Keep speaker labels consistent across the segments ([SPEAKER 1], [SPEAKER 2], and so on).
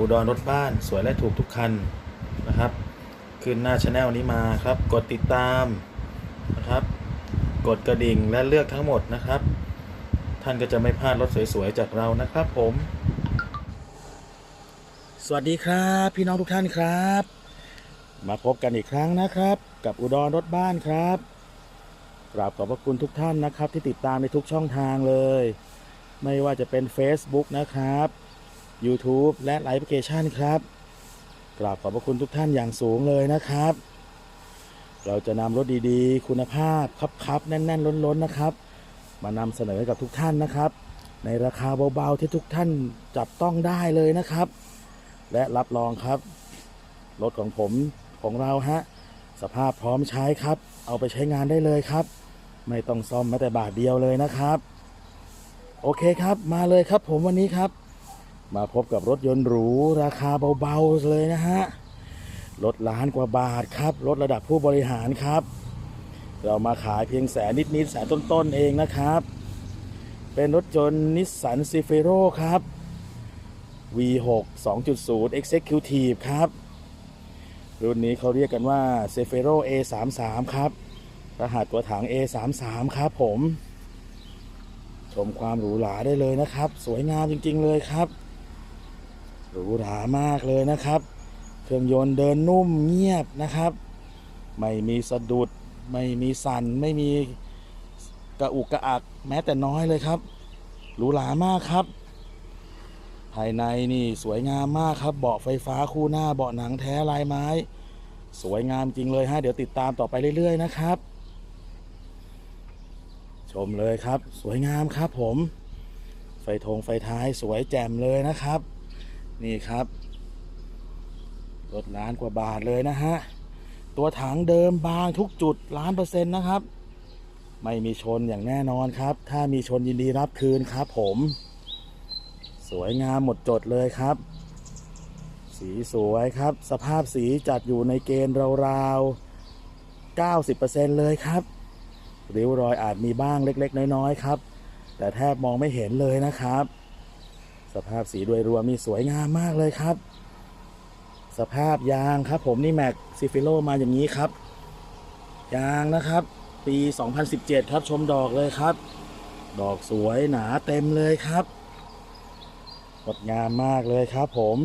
[SPEAKER 1] อุดรรถบ้านสวยและถูกทุกคันนะครับขึ้นหน้าช anel นี้มาครับ กดติดตามนะครับ กดกระดิ่งและเลือกทั้งหมดนะครับ ท่านก็จะไม่พลาดรถสวยๆจากเรานะครับผม สวัสดีครับพี่น้องทุกท่านครับ มาพบกันอีกครั้งนะครับ กับอุดรรถบ้านครับกราบขอบพระคุณทุกท่านนะครับ ที่ติดตามในทุกช่องทางเลย ไม่ว่าจะเป็น Facebook นะครับ YouTube และไลฟ์แอปพลิเคชันครับกราบขอบพระคุณทุกท่านอย่างสูงเลยนะครับ เราจะนำรถดีๆ คุณภาพครับๆแน่น ๆ ล้น ๆ นะครับ มานำเสนอให้กับทุกท่านนะครับ ในราคาเบา ๆ ที่ทุกท่านจับต้องได้เลยนะครับ และรับรองครับ รถของผมของเราฮะ สภาพพร้อมใช้ครับ เอาไปใช้งานได้เลยครับ ไม่ต้องซ่อมแม้แต่บาทเดียวเลยนะครับ โอเคครับมาเลยครับผมวันนี้ครับ มาพบกับรถยนต์หรูราคาเบาๆเลยนะฮะ รถล้านกว่าบาทครับ รถระดับผู้บริหารครับ เรามาขายเพียงแสนนิดๆแสนต้นๆเองนะครับ เป็นรถยนต์นิสสันซีเฟโรครับ V6 2.0 Executive ครับ รุ่นนี้เขาเรียกกันว่า c e f e r o A33 ครับ รหัสตัวถัง A33 ครับผม ชมความหรูหราได้เลยนะครับ สวยงามจริง ๆ เลยครับ หรูหรามากเลยนะครับ เครื่องยนต์เดินนุ่มเงียบนะครับ ไม่มีสะดุด ไม่มีสั่น ไม่มีกระอุกกระอักแม้แต่น้อยเลยครับ หรูหรามากครับ ภายในนี่สวยงามมากครับ เบาะไฟฟ้าคู่หน้าเบาะหนังแท้ลายไม้ สวยงามจริงเลยฮะ เดี๋ยวติดตามต่อไปเรื่อย ๆ นะครับ ชมเลยครับ สวยงามครับผม ไฟธงไฟท้ายสวยแจ่มเลยนะครับ นี่ครับรถล้านกว่าบาทเลยนะฮะ ตัวถังเดิมบางทุกจุดล้านเปอร์เซ็นต์นะครับ ไม่มีชนอย่างแน่นอนครับ ถ้ามีชนยินดีรับคืนครับผม สวยงามหมดจดเลยครับ สีสวยครับ สภาพสีจัดอยู่ในเกณฑ์ราวๆ 90%เลยครับริ้วรอยอาจมีบ้างเล็ก ๆ น้อย ๆ ครับ แต่แทบมองไม่เห็นเลยนะครับ สภาพสีโดยรวมนี่สวยงามมากเลยครับ สภาพยางครับ ผมนี่แม็กซิฟิโลมาอย่างนี้ครับ ยางนะครับ ปี 2017 ครับชมดอกเลยครับ ดอกสวยหนาเต็มเลยครับงดงามมากเลยครับ ผม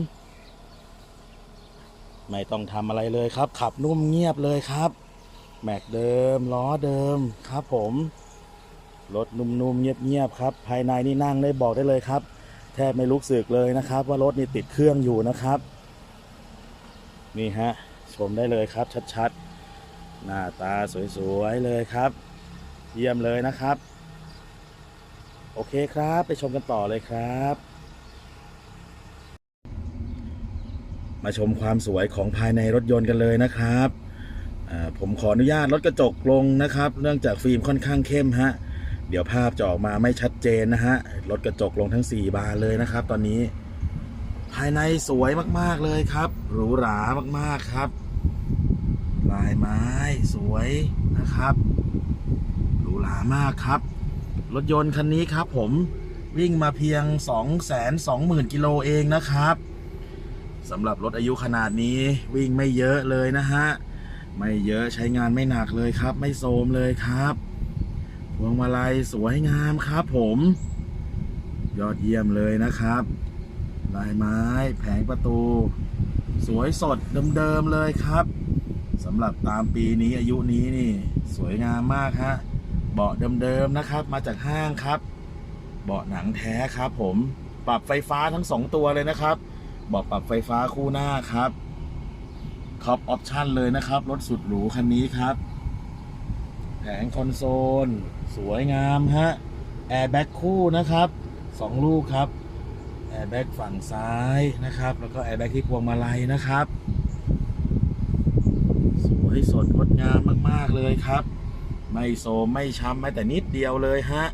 [SPEAKER 1] ไม่ต้องทำอะไรเลยครับ ขับนุ่มเงียบเลยครับ แม็กเดิมล้อเดิมครับ ผมรถนุ่มๆเงียบๆครับ ภายในนี่นั่งได้บอกได้เลยครับ แทบไม่ลุกสึกเลยนะครับ ว่ารถนี่ติดเครื่องอยู่นะครับ นี่ฮะชมได้เลยครับชัดๆ หน้าตาสวยๆเลยครับ เยี่ยมเลยนะครับ โอเคครับไปชมกันต่อเลยครับ มาชมความสวยของภายในรถยนต์กันเลยนะครับผมขออนุญาตลดกระจกลงนะครับ เนื่องจากฟิล์มค่อนข้างเข้มฮะ เดี๋ยวภาพจะออกมาไม่ชัดเจนนะฮะลดกระจกลงทั้ง 4 บานเลยนะครับ ตอนนี้ ภายในสวยมาก ๆ เลยครับ หรูหรามาก ๆ ครับ ลายไม้สวยนะครับ หรูหรามากครับ รถยนต์คันนี้ครับผมวิ่งมาเพียง 220,000 กิโลเองนะครับสำหรับรถอายุขนาดนี้วิ่งไม่เยอะเลยนะฮะ ไม่เยอะใช้งานไม่หนักเลยครับ ไม่โทรมเลยครับ พวงมาลัยสวยงามครับผม ยอดเยี่ยมเลยนะครับ ลายไม้แผงประตู สวยสดเดิมๆเลยครับสำหรับตามปีนี้อายุนี้นี่ สวยงามมากฮะเบาะเดิมๆนะครับ มาจากห้างครับ เบาะหนังแท้ครับ ผมปรับไฟฟ้าทั้งสองตัวเลยนะครับเบอกปรับไฟฟ้าคู่หน้าครับท็อปออปชั่นเลยนะครับรถสุดหรูคันนี้ครับ แผงคอนโซล สวยงามฮะ แอร์แบ็กคู่นะครับสองลูกครับ แอร์แบ็กฝั่งซ้ายนะครับ แล้วก็แอร์แบ็กที่พวงมาลัยนะครับ สวยสดงดงามมากๆเลยครับ ไม่โซมไม่ช้ำแม้แต่นิดเดียวเลยฮะ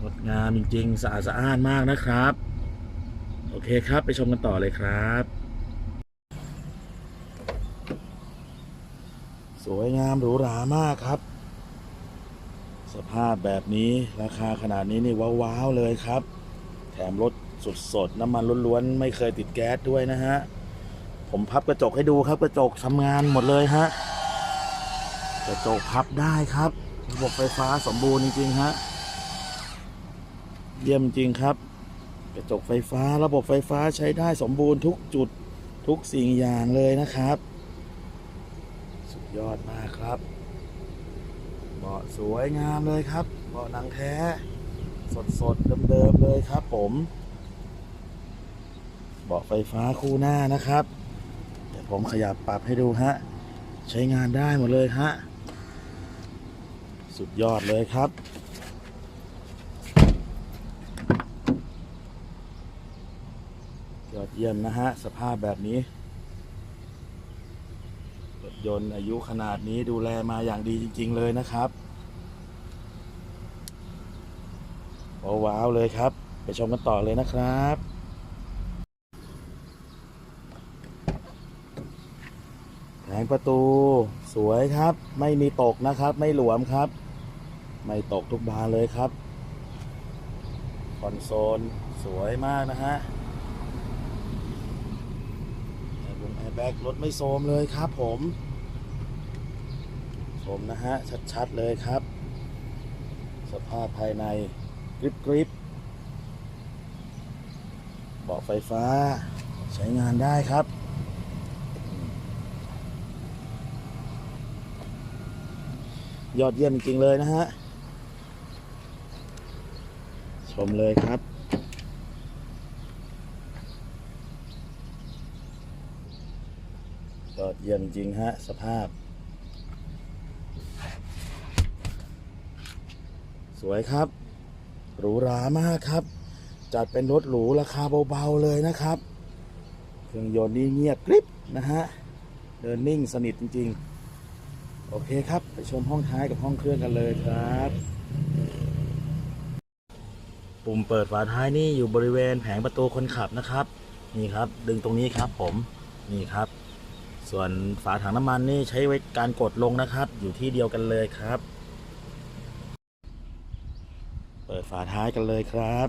[SPEAKER 1] งดงามจริงๆสะอาดสะอ้านมากนะครับ โอเคครับไปชมกันต่อเลยครับ สวยงามหรูหรามากครับ สภาพแบบนี้ราคาขนาดนี้นี่ว้าวๆเลยครับ แถมรถสดๆน้ำมันล้วนๆไม่เคยติดแก๊สด้วยนะฮะ ผมพับกระจกให้ดูครับ กระจกทำงานหมดเลยฮะ กระจกพับได้ครับ ระบบไฟฟ้าสมบูรณ์จริงๆฮะ เยี่ยมจริงครับ กระจกไฟฟ้าระบบไฟฟ้าใช้ได้สมบูรณ์ทุกจุดทุกสิ่งอย่างเลยนะครับ ยอดมากครับ เบาะสวยงามเลยครับ เบาะหนังแท้ สดๆเดิมๆเลยครับ ผม เบาะไฟฟ้าคู่หน้านะครับ เดี๋ยวผมขยับปรับให้ดูฮะ ใช้งานได้หมดเลยฮะ สุดยอดเลยครับยอดเยี่ยมนะฮะ สภาพแบบนี้ ยนต์อายุขนาดนี้ดูแลมาอย่างดีจริง ๆ เลยนะครับว้าวเลยครับ ไปชมกันต่อเลยนะครับแผงประตูสวยครับ ไม่มีตกนะครับ ไม่หลวมครับ ไม่ตกทุกบานเลยครับ คอนโซลสวยมากนะฮะแอร์บงแอร์แบ็กรถไม่โทรมเลยครับผม มนะฮะ ชัดๆเลยครับ สภาพภายในกริบกริบเบาะไฟฟ้า ใช้งานได้ครับยอดเยี่ยมจริงเลยนะฮะ ชมเลยครับ ยอดเยี่ยมจริงฮะ สภาพ สวยครับ หรูหรามากครับ จัดเป็นรถหรูราคาเบาๆเลยนะครับ เครื่องยนต์นี่เงียบกริบนะฮะ เดินนิ่งสนิทจริง ๆ โอเคครับ ไปชมห้องท้ายกับห้องเครื่องกันเลยครับ ปุ่มเปิดฝาท้ายนี่อยู่บริเวณแผงประตูคนขับนะครับ นี่ครับ ดึงตรงนี้ครับผม นี่ครับ ส่วนฝาถังน้ำมันนี่ใช้ไว้การกดลงนะครับ อยู่ที่เดียวกันเลยครับ เปิด ฝาท้ายกันเลยครับ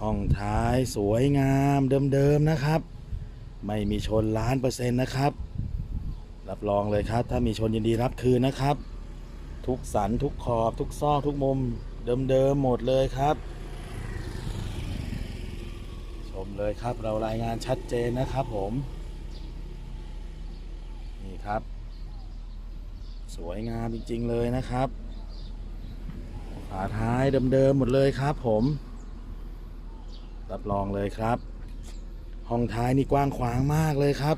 [SPEAKER 1] ห้องท้ายสวยงามเดิมๆนะครับ ไม่มีชนล้านเปอร์เซ็นต์นะครับ รับรองเลยครับ ถ้ามีชนยินดีรับคืนนะครับ ทุกสันทุกขอบทุกซอกทุกมุมเดิมๆหมดเลยครับ ชมเลยครับเรารายงานชัดเจนนะครับผม นี่ครับ สวยงามจริง ๆ เลยนะครับฝาท้ายเดิมๆหมดเลยครับ ผม รับรองเลยครับ ห้องท้ายนี่กว้างขวางมากเลยครับ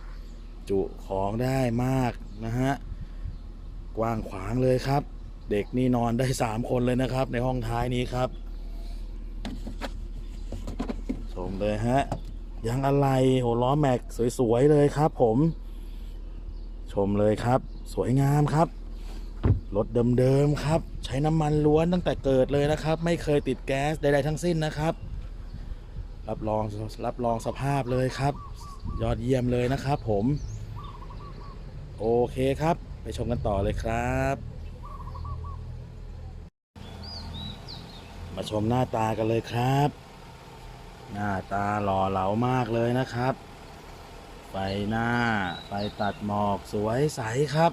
[SPEAKER 1] จุของได้มากนะฮะกว้างขวางเลยครับ เด็กนี่นอนได้สามคนเลยนะครับ ในห้องท้ายนี้ครับชมเลยฮะยางอะไรโหล้อแม็กสวยๆเลยครับ ผม ชมเลยครับ สวยงามครับ รถเดิมๆครับ ใช้น้ำมันล้วนตั้งแต่เกิดเลยนะครับ ไม่เคยติดแก๊สใดๆทั้งสิ้นนะครับ รับรองรับรองสภาพเลยครับ ยอดเยี่ยมเลยนะครับ ผม โอเคครับ ไปชมกันต่อเลยครับ มาชมหน้าตากันเลยครับ หน้าตาหล่อเหลามากเลยนะครับไฟหน้าไฟตัดหมอกสวยใสครับ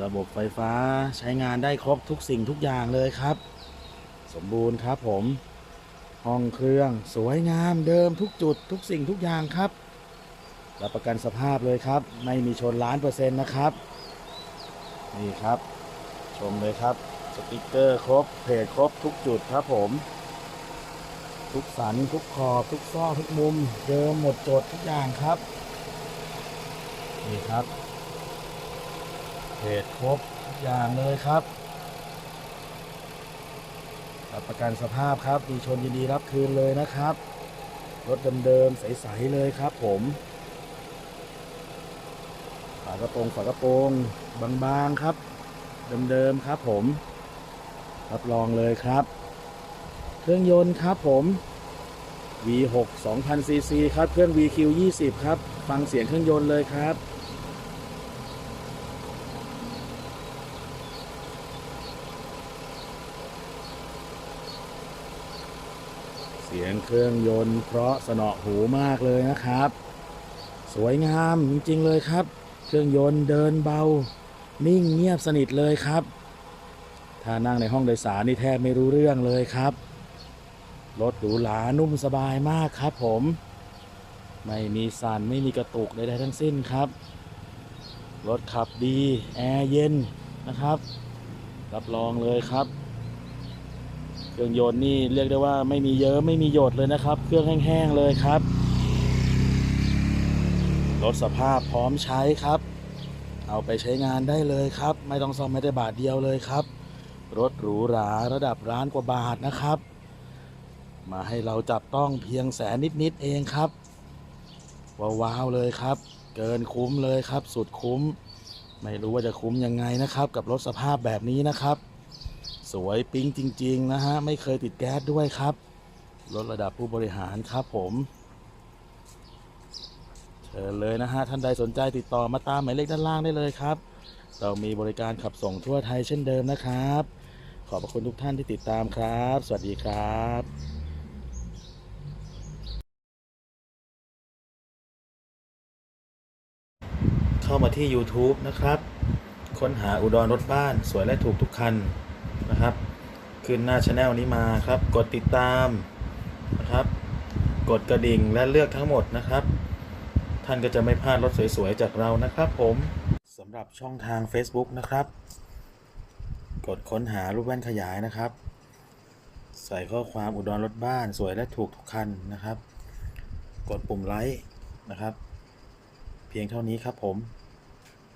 [SPEAKER 1] ระบบไฟฟ้าใช้งานได้ครบทุกสิ่งทุกอย่างเลยครับ สมบูรณ์ครับผม ห้องเครื่องสวยงามเดิมทุกจุดทุกสิ่งทุกอย่างครับ รับประกันสภาพเลยครับ ไม่มีชนล้านเปอร์เซ็นต์นะครับ นี่ครับ ชมเลยครับ สติกเกอร์ครบเพจครบทุกจุดครับผม ทุกสันทุกขอบทุกซอกทุกมุม เดิมหมดจดทุกอย่างครับ นี่ครับ เพจครบทุกอย่างเลยครับรับประกันสภาพครับมีชนยินดีรับคืนเลยนะครับ รถเดิมๆใสๆเลยครับผมฝากระโปรงฝากระโปรงบางๆครับ เดิมๆครับผมรับรองเลยครับ เครื่องยนต์ครับผม V6 2000 cc ครับเครื่อง VQ 20 ครับ ฟังเสียงเครื่องยนต์เลยครับ ยงเครื่องยนต์เพราะสนอหูมากเลยนะครับ สวยงามจริงๆเลยครับ เครื่องยนต์เดินเบา นิ่งเงียบสนิทเลยครับ ถ้านั่งในห้องโดยสารนี่แทบไม่รู้เรื่องเลยครับรถหรูหรานุ่มสบายมากครับผม ไม่มีสันไม่มีกระตุกใดๆทั้งสิ้นครับ รถขับดี แอร์เย็นนะครับ รับรองเลยครับ เครื่องยนต์นี่เรียกได้ว่าไม่มีเยอะไม่มีหยดเลยนะครับ เครื่องแห้งๆเลยครับรถสภาพพร้อมใช้ครับ เอาไปใช้งานได้เลยครับ ไม่ต้องซ่อมไม่ได้บาทเดียวเลยครับ รถหรูหราระดับร้านกว่าบาทนะครับ มาให้เราจับต้องเพียงแสนนิดๆเองครับว้าวๆเลยครับ เกินคุ้มเลยครับ สุดคุ้ม ไม่รู้ว่าจะคุ้มยังไงนะครับ กับรถสภาพแบบนี้นะครับ สวยปิ๊งจริง ๆ นะฮะ ไม่เคยติดแก๊สด้วยครับรถระดับผู้บริหารครับผมเชิญเลยนะฮะ ท่านใดสนใจติดต่อมาตามหมายเลขด้านล่างได้เลยครับ เรามีบริการขับส่งทั่วไทยเช่นเดิมนะครับ ขอบพระคุณทุกท่านที่ติดตามครับ สวัสดีครับเข้ามาที่ YouTube นะครับ ค้นหาอุดรรถบ้าน สวยและถูกทุกคัน นะครับ ขึ้นหน้าช anel นี้มาครับ กดติดตามนะครับ กดกระดิ่งและเลือกทั้งหมดนะครับ ท่านก็จะไม่พลาดรถสวยๆ จากเรานะครับ ผมสำหรับช่องทาง Facebook นะครับ กดค้นหารูปแว่นขยายนะครับ ใส่ข้อความอุดรรถบ้านสวยและถูกทุกคันนะครับ กดปุ่มไลค์นะครับ เพียงเท่านี้ครับผม